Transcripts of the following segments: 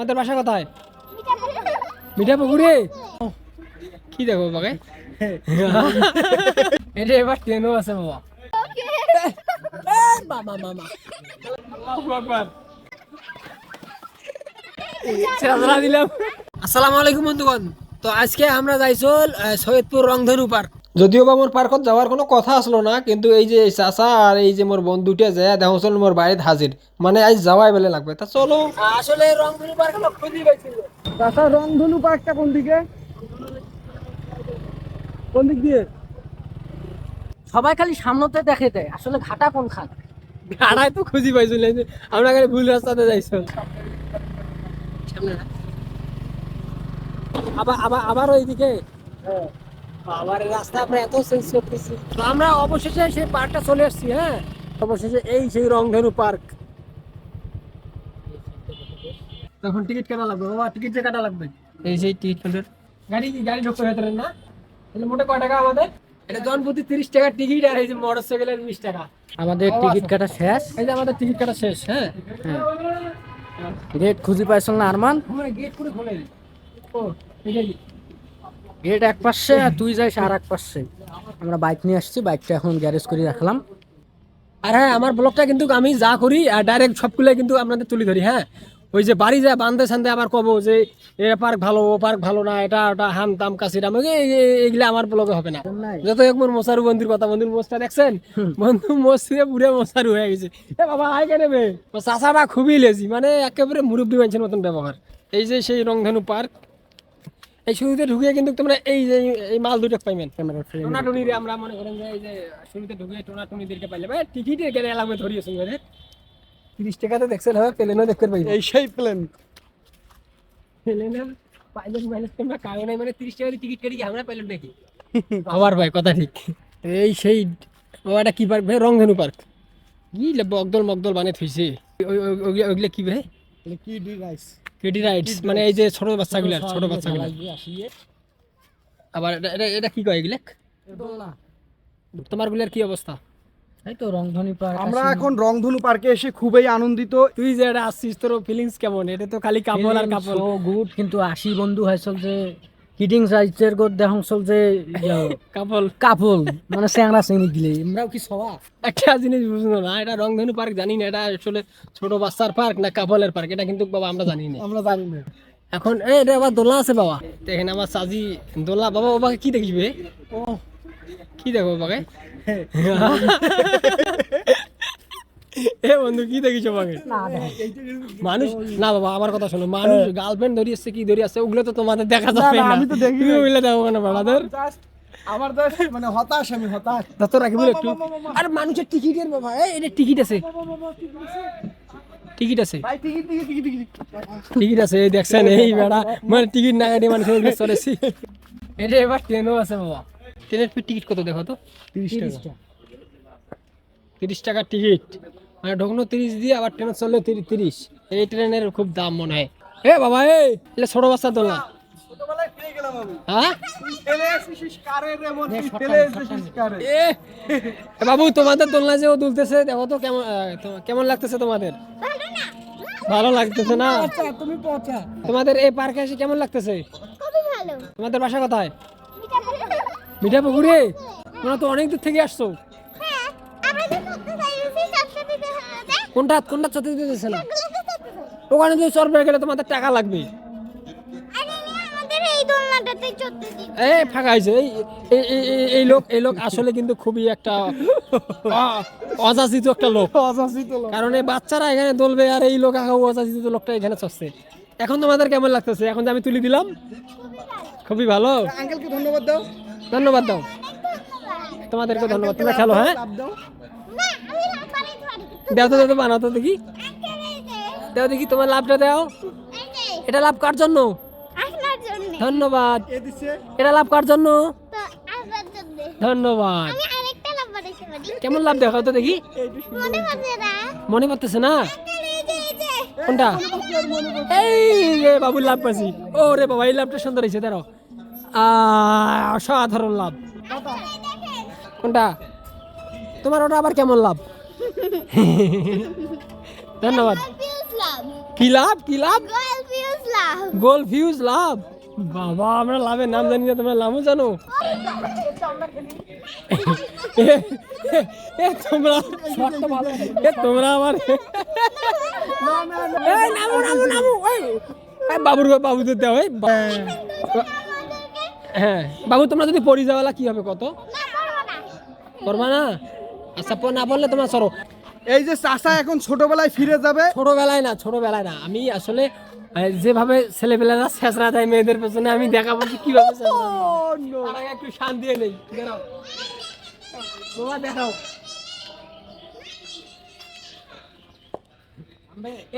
তোমাদের বাসা কোথায়? মিঠা পুকুরে কি দেখো বাবাকে? এটা এবার ট্রেনও আছে বাবা। মামা মামা দিলাম। আসসালামু আলাইকুম বন্ধুগণ। তো আজকে আমরা যাইছল সৈয়দপুর রংধনু পার্ক। যদিও বা মোর পার্কত যাওয়ার কোনো কথা আসলো না কিন্তু এই যে চাচা আর এই যে মোর বন্ধুটা যায় দেখো চল মোর বাড়িতে হাজির মানে আজ যাওয়াই বেলে লাগবে। তা চলো। আসলে রংধনু পার্ক খুঁজি পাইছিল। চাচা রংধনু পার্কটা কোন দিকে? কোন দিক দিয়ে? সবাই খালি সামনেতে দেখে দেয় আসলে ঘাটা কোন খান গাড়ায় তো খুঁজি পাইছিল এই যে আমরা খালি ভুল রাস্তাতে যাইছল সামনে না? আবার আবার আবার ওইদিকে আবার রাস্তা আমরা এত চেঞ্জ করতেছি। তো আমরা অবশেষে সেই পার্কটা চলে এসেছি হ্যাঁ? অবশেষে এই সেই রংধনু পার্ক তখন টিকিট কাটা লাগবে? বাবা টিকিট যে কাটা লাগবে? এই সেই টিকিট কাউন্টার গাড়ি গাড়ি ঢুকতে ভেতরে না? তাহলে মোটে কয় টাকা আমাদের? এটা জন প্রতি তিরিশ টাকা টিকিট আর এই যে মোটর সাইকেলের বিশ টাকা। আমাদের টিকিট কাটা শেষ। এই যে আমাদের টিকিট কাটা শেষ হ্যাঁ? গেট খুঁজে পাইছিল না আরমান? গেট করে খোলে ও এটা কি গেট এক পাশে আর তুই যাইস আর এক পাশে। আমরা বাইক নিয়ে আসছি বাইকটা এখন গ্যারেজ করে রাখলাম। আর হ্যাঁ আমার ব্লগটা কিন্তু আমি যা করি আর ডাইরেক্ট সবগুলো কিন্তু আপনাদের তুলে ধরি হ্যাঁ? ওই যে বাড়ি যায় বান্ধে সান্ধে আবার কব যে এ পার্ক ভালো ও পার্ক ভালো না এটা ওটা হাম তাম কাশিরাম এইগুলো আমার ব্লগে হবে না। যত এক মোর মশারু বন্ধুর কথা বন্ধুর মোষটা দেখছেন? বন্ধু থেকে পুরে মশারু হয়ে গেছে। এ বাবা আয় কেন বে? চাষাটা খুবই লেজি মানে একেবারে মুরব্বী মানুষের মতন ব্যবহার। এই যে সেই রংধনু পার্ক এই শুরুতে ঢুকে কিন্তু তোমরা এই যে এই মাল দুটো পাইবেন। ক্যামেরা ফ্রেম টোনাটুনিরে আমরা মনে করেন যে এই যে শুরুতে ঢুকে টোনাটুনিদেরকে পাইলে ভাই টিকিটে কেন এলামে ধরিয়েছেন ভাই তিরিশ টাকাতে দেখছেন হবে প্লেনও দেখতে পাই এই সেই প্লেন। প্লেনের পাইলট মাইলট তোমরা কারও নাই মানে তিরিশ টাকা টিকিট কেটে কি আমরা পাইলট নাকি? আবার ভাই কথা ঠিক। এই সেই ও এটা কি পার্ক ভাই রংধনু পার্ক? কি লে বকদল মকদল বানিয়ে থইছে? ওই- ওই- ওইগুলা ওইগুলা কি ভাই? কি ডি রাইস কেডি রাইটস মানে এই যে ছোট বাচ্চাগুলো ছোট বাচ্চাগুলো। আবার এটা- এটা এটা কি কয় এগুলো? তোমারগুলার কি অবস্থা? এই তো রংধনী পার্ক আমরা এখন রংধনু পার্কে এসে খুবই আনন্দিত। তুই যে এটা আসছিস তোর ফিলিংস কেমন? এটা তো খালি কাপড় আর কাপড়। গুড কিন্তু আসি বন্ধু হয়েছিল যে কিডিং রাইজের গোদ দেখাং চল যে কাপড় কাপল মানে স্যাংরা শ্রেণি গিলে আমরাও কি সবা একটা জিনিস বুঝলো না এটা রংধনু পার্ক জানি না এটা আসলে ছোট বাচ্চার পার্ক না কাপলের পার্ক এটা কিন্তু বাবা আমরা জানি না। আমরা জানি না। এখন এ এটা আবার দোলা আছে বাবা। দেখেন আমার সাজি দোলা বাবা বাবাকে কি দেখিবে ও। কি দেখো বাবাকে এ বন্ধু কি দেখিস মানুষ না বাবা আমার কথা শোনো মানুষ গার্লফ্রেন্ড ধরি আসছে কি ধরি আসছে ওগুলো তো তোমাদের দেখা যাবে না, আমি তো দেখি ওগুলো দেখো কেন Just আমার জাস্ট মানে হতাশ আমি হতাশ। রাখবি একটু। আর মানুষের টিকিটের বাবা এই এটা টিকিট আছে। টিকিট আছে। টিকিট আছে। এই দেখছেন এই বেড়া। মানে টিকিট না কাটিয়ে মানুষের ওগুলো চলেছি। এটা এবার ট্রেনও আছে বাবা। ট্রেনের টিকিট কত দেখো তো? তিরিশ টাকা। তিরিশ টাকার টিকিট মানে ঢোকনো তিরিশ দিয়ে আবার ট্রেনে চললে তিরিশ তিরিশ। এই ট্রেনের খুব দাম মনে হয়। এ বাবা এই এটা ছোট বাচ্চা আমি। হ্যাঁ? বাবু তোমাদের দোলনা যে ও দুলতেছে দেখো তো কেমন কেমন লাগতেছে তোমাদের? ভালো লাগতেছে না? আচ্ছা তুমি তোমাদের এই পার্কে এসে কেমন লাগতেছে? তোমাদের বাসা কোথায়? মিঠা পুকুরে তোমরা তো অনেক দূর থেকে আসছো। কোনটা কোনটা চতে দিতেছে না। ওখানে যদি চরবে গেলে তোমাদের টাকা লাগবে। আরে না, আমাদের এই দোলনাটাতে চড়তে দিন এই ফাঁকা হয়েছে এই লোক এই লোক আসলে কিন্তু খুবই একটা অযাচিত একটা লোক। লোক। কারণ এই বাচ্চারা এখানে দলবে আর এই লোক আঁকা অযাচিত লোকটা এখানে চড়ছে। এখন তোমাদের কেমন লাগতেছে? এখন যে আমি তুলে দিলাম? খুবই ভালো। আঙ্কেলকে ধন্যবাদ দাও। ধন্যবাদ দাও। তোমাদেরকে ধন্যবাদ। তোমরা খেলো হ্যাঁ? দাও তো দেও বানাও তো দেখি। দেও দেখি তোমার লাভটা দাও। এটা লাভ কার জন্য? ধন্যবাদ। এটা লাভ কার জন্য? ধন্যবাদ। কেমন লাভ দেখাও তো দেখি। মনে পড়তেছে না? কোনটা? এই যে বাবুর লাভ পাচ্ছি ও রে বাবা এই লাভটা সুন্দর হয়েছে দাঁড়াও। অসাধারণ লাভ। কোনটা? তোমার ওটা আবার কেমন লাভ? ধন্যবাদ। কি লাভ কি লাভ? গোল ফিউজ লাভ ভিউজ লাভ বাবা আমরা লাভের নাম জানি না তোমরা নামও জানো। এ, তোমরা এ, তোমরা আমার নামো নামো নামো। এই, এই, বাবুর বাবুদের দেওয়া হ্যাঁ। বাবু তোমরা যদি পড়ি যাওয়ালা কি হবে কত? করবা না। আচ্ছা না বললে তোমরা সরো। এই যে চাচা এখন ছোটবেলায় ফিরে যাবে। ছোটবেলায় না ছোটবেলায় না। আমি আসলে যেভাবে ছেলেবেলারা ছেঁচড়া দেয় মেয়েদের পেছনে আমি দেখাবো যে কীভাবে। তার আগে একটু শান্তি নেই। বেরাও দেখাও।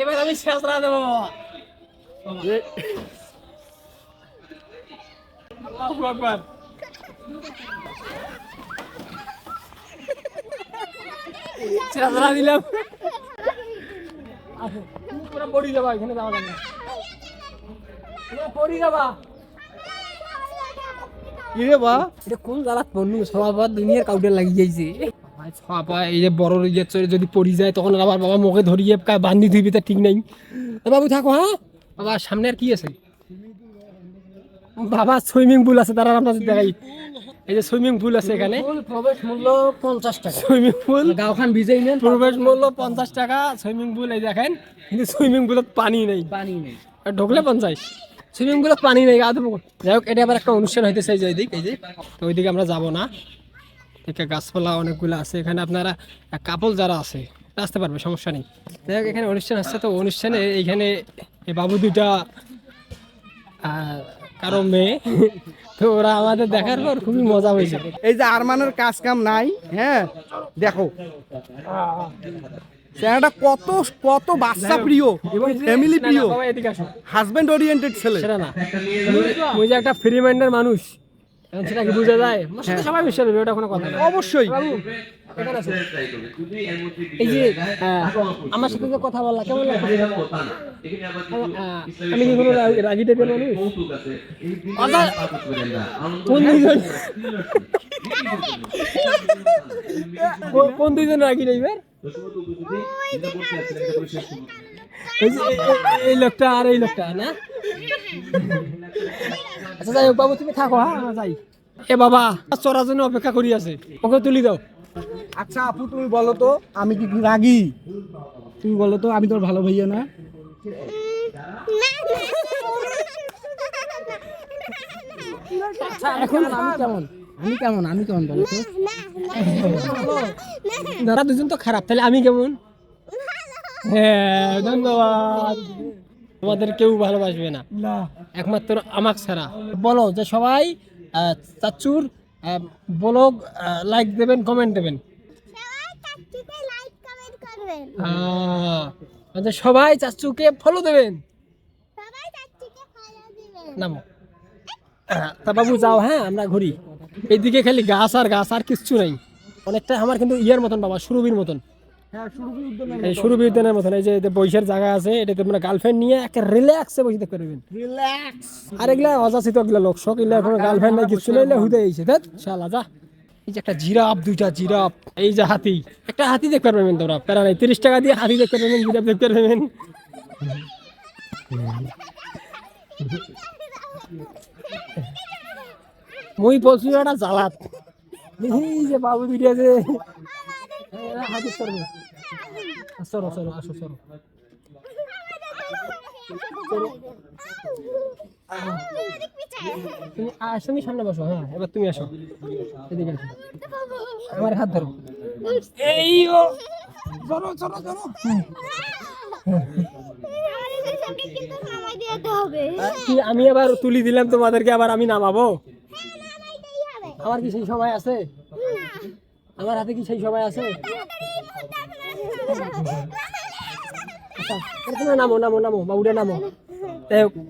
এবার আমি ছেঁচড়া দেবো বাবা। আল্লাহু দিলাম। পুরো পড়ি যাবা এখানে যাওয়া যাবে পড়ি যাবা। ইরে বা? এটা কোন সবার দুনিয়ার কাউকে লাগি যাইছে। বাবা এই যে বড় ইয়ে যদি পড়ি যায় তখন আবার বাবা মুখে ধরিয়ে কা- বান্ধি ধুইবি তা ঠিক নাই। বাবু থাকো হ্যাঁ? বাবা সামনে আর কি আছে? বাবা সুইমিং পুল আছে তারা আমরা দেখাই। এই যে সুইমিং পুল আছে এখানে। প্রবেশ মূল্য পঞ্চাশ টাকা। Swimming pool. গাওখান ভিজেই নেন প্রবেশ মূল্য পঞ্চাশ টাকা সুইমিং পুল এই দেখেন। কিন্তু সুইমিং পুলত পানি নেই। পানি নেই। আর ঢুকলে পঞ্চাশ। সুইমিং পুলে পানি নেই গা দেবো যাই হোক এটা আবার একটা অনুষ্ঠান হইতেছে এই যে ওইদিক এই যে। তো ওইদিকে আমরা যাব না। এদিকে গাছপালা অনেকগুলো আছে। এখানে আপনারা কাপল যারা আছে আসতে পারবে সমস্যা নেই। যাই হোক এখানে অনুষ্ঠান আসছে তো অনুষ্ঠানে এইখানে এই বাবু দুইটা কারও মেয়ে। তো ওরা আমাদের দেখার পর খুবই মজা হয়েছে। এই যে আরমানের কাজ কাম নাই হ্যাঁ? দেখো। চেহারাটা কত কত বাচ্চা প্রিয় এবং ফ্যামিলি প্রিয় হাজবেন্ড ওরিয়েন্টেড ছেলে। সেটা না। ওই যে একটা ফ্রি মাইন্ডের মানুষ এখন সেটা কি বোঝা যায়। আমার সাথে সবাই বিশ্বাস করবে ওটা কোনো কথা অবশ্যই। এই যে আমার সাথে যে কথা বললা কেমন আমি কি কোনো রাগী টাইপের মানুষ কোন দুইজন? কোন দুইজন রাগী টাইপের এই লোকটা আর এই লোকটা না? আচ্ছা যাই হোক বাবু তুমি থাকো হ্যাঁ আমরা যাই। এ বাবা চড়ার জন্য অপেক্ষা করি আছে। ওকে তুলি দাও। আচ্ছা আপু তুমি বলো তো আমি কি কি রাগি? তুমি বলো তো আমি তোর ভালো ভাইয়া না? আচ্ছা এখন আমি কেমন? আমি কেমন? আমি কেমন বলো তো? দাদা দুজন তো খারাপ তাহলে আমি কেমন? হ্যাঁ ধন্যবাদ। তোমাদের কেউ ভালোবাসবে না। একমাত্র আমাক ছাড়া। বলো যে সবাই চাচুর ব্লগ লাইক দেবেন কমেন্ট দেবেন। সবাই চাচ্চুকে ফলো দেবেন। সবাই চাকরিকে ফলো দিবেন। নামো। তা বাবু যাও হ্যাঁ আমরা ঘুরি। এইদিকে খালি গাছ আর গাছ আর কিচ্ছু নাই। অনেকটা আমার কিন্তু ইয়ের মতন বাবা সুরভির মতন। এই সুরভি উদ্যানের মতন এই যে এতে বৈশের জায়গা আছে এটা তোমরা গার্লফ্রেন্ড নিয়ে একটা রিল্যাক্সে বসে দেখতে পারবেন। রিল্যাক্স আর এগুলা অযাচিত এগুলা লোক শখ এগুলা কোনো গার্লফ্রেন্ড নাই কিছু নেই হুদে এইছে দেখ শালা যা। এই যে একটা জিরাফ দুইটা জিরাফ এই যে হাতি। একটা হাতি দেখতে পারবেন তোমরা প্যারা নাই তিরিশ টাকা দিয়ে হাতি দেখতে পারবেন জিরাফ দেখতে পারবেন। মই বলছি একটা জ্বালাত এই যে বাবু দুইটা হাতি করবে সরো সরো আসো সরো। তুমি আসো তুমি সামনে বসো হ্যাঁ এবার তুমি আসো। এদিকে আসো। আমার হাত ধরো। এই ও! ধরো ধরো ধরো আমি আবার তুলি দিলাম তোমাদেরকে আবার আমি নামাবো? আমার কি সেই সময় আছে? আমার হাতে কি সেই সময় আছে আচ্ছা এর তোমরা নামো নামো নামো বাবুরে নামো।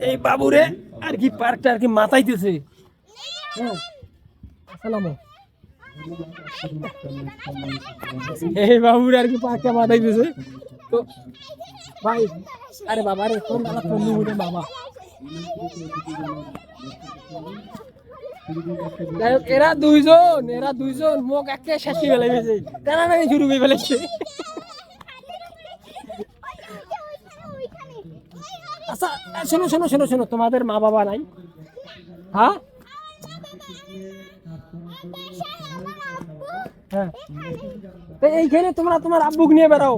এই বাবুরে আর কি পার্কটা আর কি মাথাইতেছে হ্যাঁ। আচ্ছা নামো। এই বাবুরে আর কি পার্কটা মাথাইতেছে তো ভাই আরে বাবা রে মুড়ে বাবা যাই হোক, এরা দুইজন এরা দুইজন মোক একে শেষ করে ফেলেছে টানা টানি শুরু করে ফেলেছে। আচ্ছা শোনো শোনো শোনো শোনো, তোমাদের মা বাবা নাই। হ্যাঁ? হ্যাঁ। এইখানে তোমরা তোমার আব্বুক নিয়ে বেড়াও।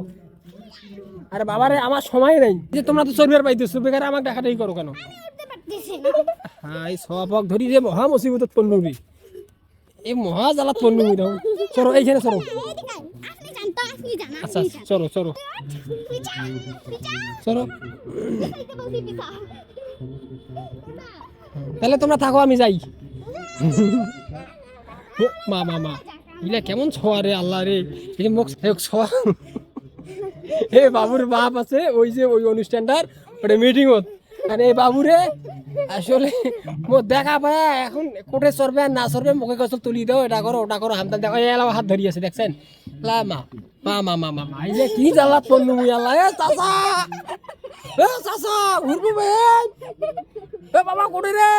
আরে বাবারে, আমার সময় নেই। যে তোমরা তো চর্বিয়ার পাইতেছো, বেকার আমাকে দেখাটাই করো কেন? হ্যাঁ এই সবাক ধরি যে মহা মুসিবতত পণ্যবি এই মহা জ্বালাত পণ্যবি দাও চলো, এইখানে চলো। আচ্ছা চলো চলো চলো তাহলে তোমরা থাকো, আমি যাই। মা মা মা। ইলা কেমন ছোয়া রে, আল্লাহ রে। এই মুখ ছোয়া। এ বাবুর বাপ আছে, ওই যে ওই অনুষ্ঠানটার, ওটা মিটিং এই বাবুরে, আসলে মো দেখা পায়, এখন কোটে চড়বে আর না চড়বে মুখে কষ্ট তুলি দাও, এটা করো, ওটা করো হামতা দেখো এলাকা হাত ধরি আছে দেখছেন? লা মা মা মা মা মা এই যে কি জ্বালাত পড়লু আল্লাহ, এ চাচা এ চাচা, উড়বু বে, এ বাবা কোটে রে।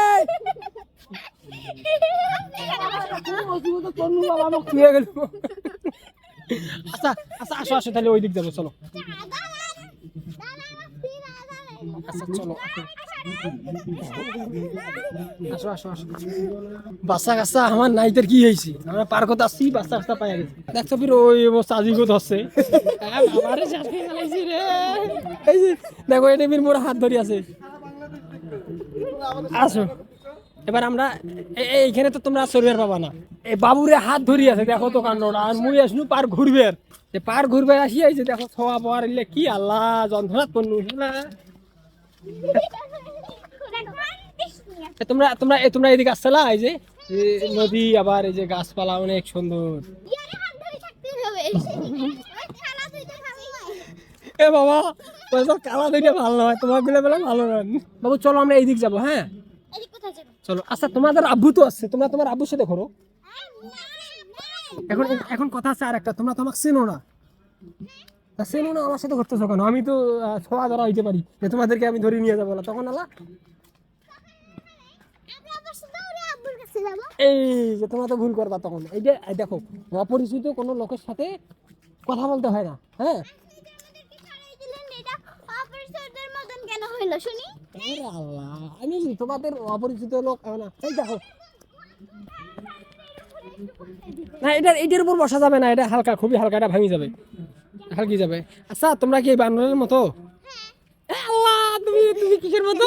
আচ্ছা আচ্ছা আসো আসো, তাহলে ওই দিক যাব চলো। আচ্ছা চলো আসো। আসো আসো বাচ্চা কাচ্চা আমার নাইতের কি হয়েছে? আমরা পার্কত আসছি বাচ্চা কাচ্চা পাই গেছে দেখছ ফির ওই গো ধরছে দেখো এটা ফির মোর হাত ধরি আছে। আসো। এবার আমরা এইখানে তো তোমরা চড়িয়ার পাবা না। এই বাবুরে হাত ধরি আছে দেখো তো কাণ্ডটা আর মুই আসনু পার ঘুরবে পার ঘুরবে আসি যে দেখো ছোয়া পাওয়ার কি আল্লাহ যন্ত্রণাত পড়লু তোমরা তোমরা তোমরা এদিকে আসছালা এই যে নদী আবার এই যে গাছপালা অনেক সুন্দর। এ বাবা তোর কালা দিকে ভালো নয় তোমারগুলো বেলা ভালো নয় বাবু চলো আমরা এইদিক যাব হ্যাঁ? চলো আচ্ছা তোমাদের আব্বু তো আছে তোমরা তোমার আব্বুর সাথে করো এখন এখন কথা আছে আর একটা তোমরা তো আমাকে চেনো না। তা চেনো না আমার সাথে কেন? আমি তো ছোঁয়া ধরা হইতে পারি। যে তোমাদেরকে আমি ধরে নিয়ে যাব না তখন আলা এই যে তোমরা তো ভুল করবা তখন। এই যে দেখো, অপরিচিত কোনো লোকের সাথে কথা বলতে হয় না হ্যাঁ? আমি তোমাদের অপরিচিত লোক? না, এই দেখো। না এটা এটার উপর বসা যাবে না, এটা হালকা, খুবই হালকা, এটা ভাঙি যাবে। হালকি যাবে। আচ্ছা তোমরা কি বানরের মতো? আল্লাহ তুমি তুমি কিসের মতো?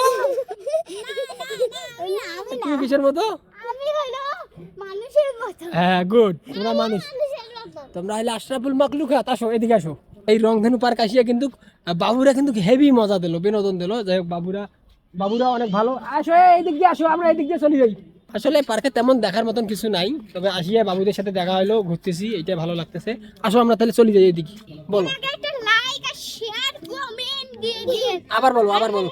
তুমি কিসের মতো? হ্যাঁ গুড তোমরা মানুষ। তোমরা হলে আশরাফুল মাকলুকাত আসো এদিকে আসো। এই রংধনু পার্ক আসিয়া কিন্তু বাবুরা কিন্তু হেভি মজা দিল বিনোদন দিল। যাই হোক বাবুরা বাবুরা অনেক ভালো। আসো এই দিক দিয়ে আসো আমরা এই দিক দিয়ে চলে যাই। আসলে পার্কে তেমন দেখার মতন কিছু নাই তবে আসিয়া বাবুদের সাথে দেখা হলো ঘুরতেছি এটা ভালো লাগতেছে। আসো আমরা তাহলে চলে যাই এদিকে বলো। আবার বলো আবার বলো।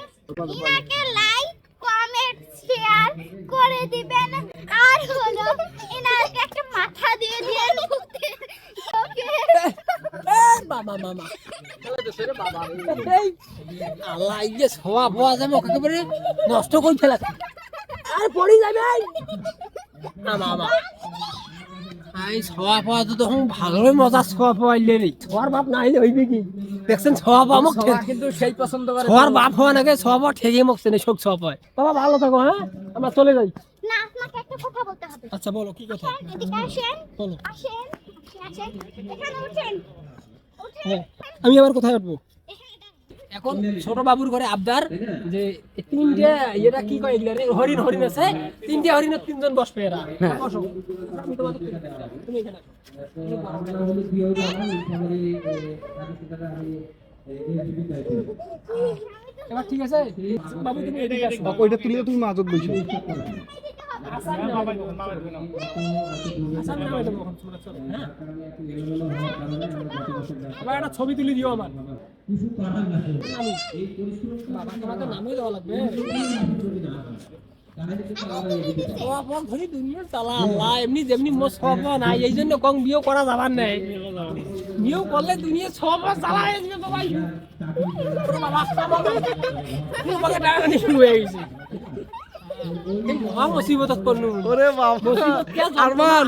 লাইক কমেন্ট শেয়ার করে দিবেন। আর হলো ইনাকে একটা মাথা দিয়ে দিয়ে ওকে বাবা মামা আল্লাহ এই যে ছোয়া ফোয়া যাবে ওকে নষ্ট করে ফেলা আর পড়ে যাবে? আমা আমা এই ছোয়া ফোয়া তো তখন ভালোই মজা ছোয়া রে। ছোয়ার বাপ না হইলে হইবে কি? দেখছেন ছোয়া পাওয়া মোক কিন্তু সেই পছন্দ করে ছোয়ার বাপ হওয়া নাকি ছোয়া পাওয়া ঠেকে মকছে না শোক ছোয়া পায় বাবা ভালো থাকো হ্যাঁ? আমরা চলে যাই। না আপনাকে একটা কথা বলতে হবে। আচ্ছা বলো কি কথা? এদিকে আসেন। বলো। আসেন আসেন। এখানে উঠেন। উঠেন। হ্যাঁ আমি আবার কোথায় উঠবো? এখানে ছোট বাবুর ঘরে আবদার যে তিনটে এটা কি কয় এগুলা রে হরিণ হরিণ আছে। তিনটে হরিণের তিনজন বসবে এরা বসো তুমি এখানে আসো। এবার ঠিক আছে? বাবু তুমি ওইটা তুলে তুমি দেবো, আসামি বাবা তোমাকে নামই দেওয়া লাগবে। ছোয়া ফোয়া নাই এই করা যাবার নাই করলে দুনিয়া চালা হয়ে বাবা হয়ে মুসিবত আরমান।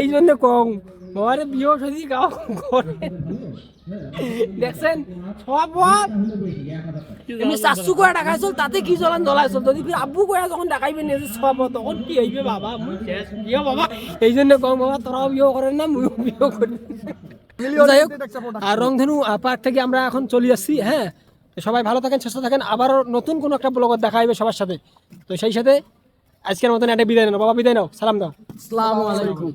এই জন্য কম বিয়ে যদি গাও করে দেখছেন? সব এমনি চারশো করে চল তাতে কি চলান জ্বলাই চল যদি ফির আব্বু করে যখন দেখাইবে নিজে সব তখন কি হইবে বাবা? বিয়ে বাবা। এই জন্য কম বাবা তোরাও বিয়ে করেন না মুইও বিয়ে করি যাই হোক আর রংধনু পার্ক থেকে আমরা এখন চলে যাচ্ছি হ্যাঁ? সবাই ভালো থাকেন সুস্থ থাকেন। আবারও নতুন কোনো একটা ব্লগত দেখা হবে সবার সাথে। তো সেই সাথে আজকের মতন একটা বিদায় নাও বাবা বিদায় নাও। সালাম দাও। আসসালামু আলাইকুম।